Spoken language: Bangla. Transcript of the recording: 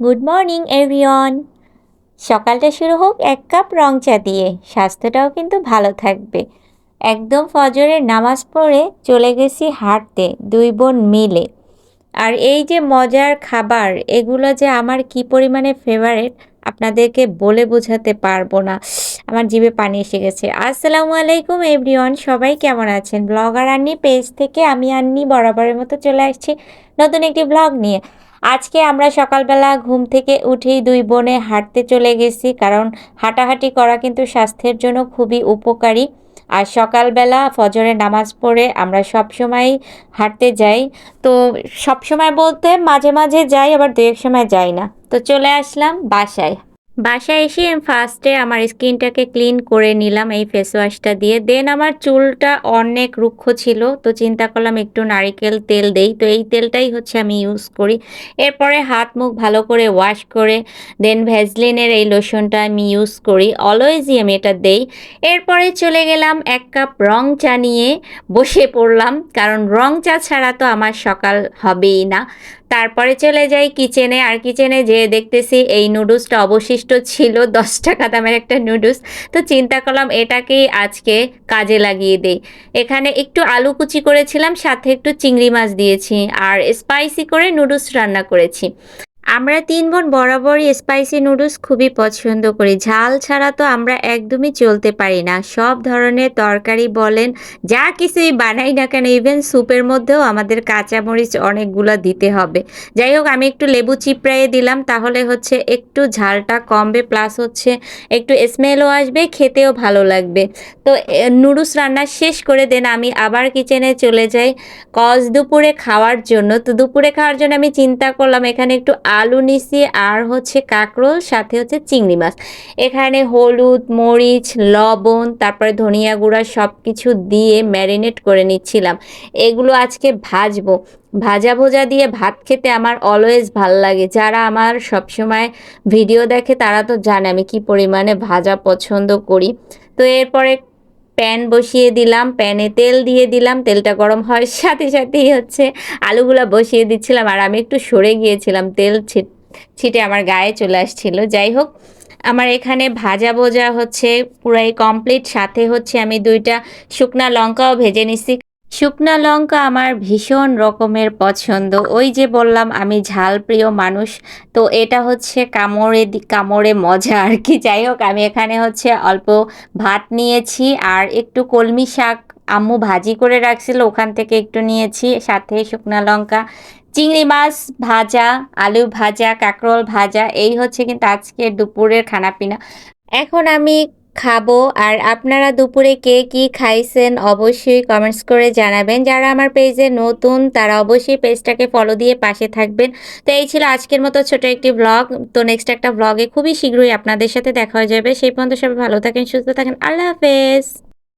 গুড মর্নিং এভরিওয়ান সকালটা শুরু হোক এক কাপ রং চা দিয়ে। স্বাস্থ্যটাও কিন্তু ভালো থাকবে। একদম ফজরের নামাজ পড়ে চলে গেছি হাঁটতে, দুই বোন মিলে। আর এই যে মজার খাবার, এগুলো যে আমার কি পরিমাণে ফেভারেট আপনাদেরকে বলে বোঝাতে পারব না। আমার জিভে পানি এসে গেছে। আসসালামু আলাইকুম এভরিওয়ান সবাই কেমন আছেন? ব্লগার আন্নি পেজ থেকে আমি আন্নি বরাবরের মতো চলে আসছি নতুন একটি ব্লগ নিয়ে। আজকে আমরা সকালবেলা ঘুম থেকে উঠেই দুই বোনে হাঁটতে চলে গেছি, কারণ হাঁটাহাঁটি করা কিন্তু স্বাস্থ্যের জন্য খুবই উপকারী। আর সকালবেলা ফজরে নামাজ পড়ে আমরা সব সময় হাঁটতে যাই। তো সবসময় বলতে মাঝে মাঝে যাই, আবার দু এক সময় যাই না। তো চলে আসলাম বাসায়। বাসায় এসে আমি ফার্স্টে আমার স্কিনটাকে ক্লিন করে নিলাম এই ফেস ওয়াশটা দিয়ে। দেন আমার চুলটা অনেক রুক্ষ ছিল, তো চিন্তা করলাম একটু নারিকেল তেল দেই। তো এই তেলটাই হচ্ছে আমি ইউজ করি। এরপরে হাত মুখ ভালো করে ওয়াশ করে দেন ভ্যাজলিনের এই লোশনটা আমি ইউজ করি। অলওয়েজই আমি এটা দেই। এরপরে চলে গেলাম এক কাপ রং চা নিয়ে বসে পড়লাম। কারণ রং চা ছাড়া তো আমার সকাল হবেই না। তারপরে চলে যাই কিচেনে আর কিচেনে যেয়ে দেখতেছি এই নুডলসটা অবশিষ্ট ছিল দশ টাকা দামের একটা নুডলস তো চিন্তা করলাম এটাকেই আজকে কাজে লাগিয়ে দেই। এখানে একটু আলু কুচি করেছিলাম, সাথে একটু চিংড়ি মাছ দিয়েছি। আর স্পাইসি করে নুডলস রান্না করেছি। আমরা তিন বোন বরাবরই স্পাইসি নুডলস খুবই পছন্দ করি। ঝাল ছাড়া তো আমরা একদমই চলতে পারি না। সব ধরনের তরকারি বলেন, যা কিছুই বানাই না কেন ইভেন স্যুপের মধ্যেও আমাদের কাঁচামরিচ অনেকগুলো দিতে হবে। যাই হোক, আমি একটু লেবু চিপড়াইয়ে দিলাম, তাহলে হচ্ছে একটু ঝালটা কমবে প্লাস হচ্ছে একটু স্মেলও আসবে, খেতেও ভালো লাগবে। তো নুডলস রান্না শেষ করে দেন, আমি আবার কিচেনে চলে যাই। কজ দুপুরে খাওয়ার জন্য, তো দুপুরে খাওয়ার জন্য আমি চিন্তা করলাম, এখানে একটু আলু নিছি আর হচ্ছে কাঁকরোল, সাথে হচ্ছে চিংড়ি মাছ। এখানে হলুদ, মরিচ, লবণ, তারপরে ধনিয়া গুঁড়া সব কিছু দিয়ে ম্যারিনেট করে নিচ্ছিলাম। এগুলো আজকে ভাজবো। ভাজা ভোজা দিয়ে ভাত খেতে আমার অলওয়েজ ভালো লাগে। যারা আমার সবসময় ভিডিও দেখে তারা তো জানে আমি কি পরিমাণে ভাজা পছন্দ করি। তো এরপরে প্যান বসিয়ে দিলাম, প্যানে তেল দিয়ে দিলাম, তেলটা গরম হওয়ার সাথে সাথেই হচ্ছে আলুগুলো বসিয়ে দিচ্ছিলাম আর আমি একটু সরে গিয়েছিলাম, তেল ছিটে আমার গায়ে চলে আসছিল। যাই হোক, আমার এখানে ভাজা ভোজা হচ্ছে পুরাই কমপ্লিট সাথে হচ্ছে আমি দুইটা শুকনা লঙ্কাও ভেজে নিচ্ছি শুকনা লঙ্কা আমার ভীষণ রকমের পছন্দ। ওই যে বললাম, আমি ঝাল প্রিয় মানুষ, তো এটা হচ্ছে কামড়ে কামড়ে মজা আর কি। যাই হোক, আমি এখানে হচ্ছে অল্প ভাত নিয়েছি আর একটু কলমি শাক আম্মু ভাজি করে রাখছিল, ওখান থেকে একটু নিয়েছি। সাথে শুকনা লঙ্কা, চিংড়ি মাছ ভাজা, আলু ভাজা, কাঁকরোল ভাজা, এই হচ্ছে কিন্তু আজকে দুপুরের খানাপিনা। এখন আমি খাব। আর আপনারা দুপুরে কে কি খাইছেন অবশ্যই কমেন্টস করে জানাবেন। যারা আমার পেজে নতুন, তারা অবশ্যই পেজটাকে ফলো দিয়ে পাশে থাকবেন। তো এই ছিল আজকের মতো ছোট একটি ব্লগ তো নেক্সট একটা ব্লগে খুবই শীঘ্রই আপনাদের সাথে দেখা হয়ে যাবে। সেই পর্যন্ত সবাই ভালো থাকেন, সুস্থ থাকেন। আল্লাহ হাফেজ।